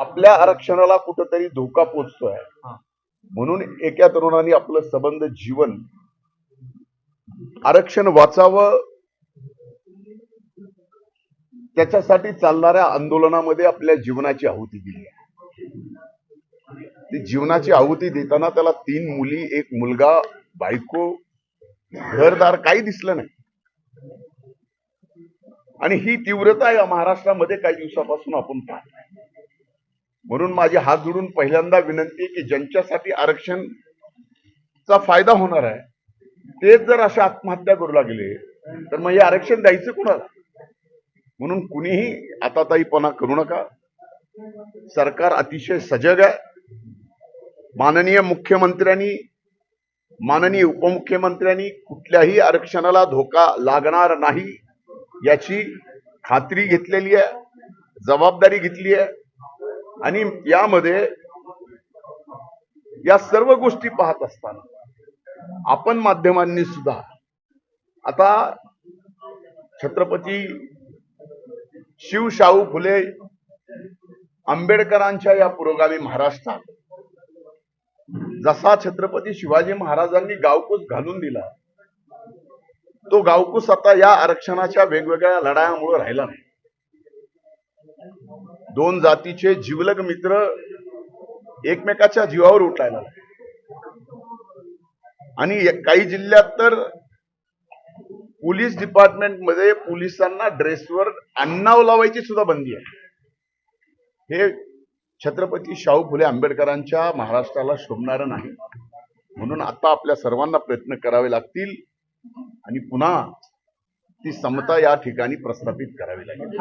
आपल्या आरक्षणाला कुठंतरी धोका पोचतोय. म्हणून एका तरुणाने आपलं सबंध जीवन आरक्षण वाचावं त्याच्यासाठी चालणाऱ्या आंदोलनामध्ये आपल्या जीवनाची आहुती दिली आहे. ती जीवनाची आहुती देताना त्याला तीन मुली एक मुलगा बायको घरदार काही दिसलं नाही. आणि ही तीव्रता या महाराष्ट्रामध्ये काही दिवसापासून आपण पाहतोय म्हणून माझे हात जोडून पहिल्यांदा विनंती की ज्यांच्यासाठी आरक्षणचा फायदा होणार आहे तेच जर अशा आत्महत्या करू लागले तर मग हे आरक्षण द्यायचं कुणाला? म्हणून कुणीही आताताईपणा करू नका. सरकार अतिशय सजग आहे. माननीय मुख्यमंत्र्यांनी माननीय उपमुख्यमंत्र्यांनी कुठल्याही आरक्षणाला धोका लागणार नाही याची खात्री घेतलेली आहे जबाबदारी घेतली आहे. आणि यामध्ये या सर्व गोष्टी पाहत असताना आपण माध्यमांनी सुद्धा आता छत्रपती शिवशाहू फुले आंबेडकरांच्या या पुरोगामी महाराष्ट्रात जसा छत्रपती शिवाजी महाराजांनी गावकूस घालून दिला तो गावकूस आता या आरक्षणाच्या वेगवेगळ्या लढायामुळे राहिला नाही. दोन जातीचे जिवलग मित्र एकमेकाच्या जीवावर उठायला लागले. आणि काही जिल्ह्यात तर पोलीस डिपार्टमेंटमध्ये पोलिसांना ड्रेसवर अन्नाव लावायची सुद्धा बंदी आहे. हे छत्रपती शाहू फुले आंबेडकरांच्या महाराष्ट्राला शोभणारं नाही. म्हणून आता आपल्या सर्वांना प्रयत्न करावे लागतील आणि पुन्हा ती समता या ठिकाणी प्रस्थापित करावी लागेल.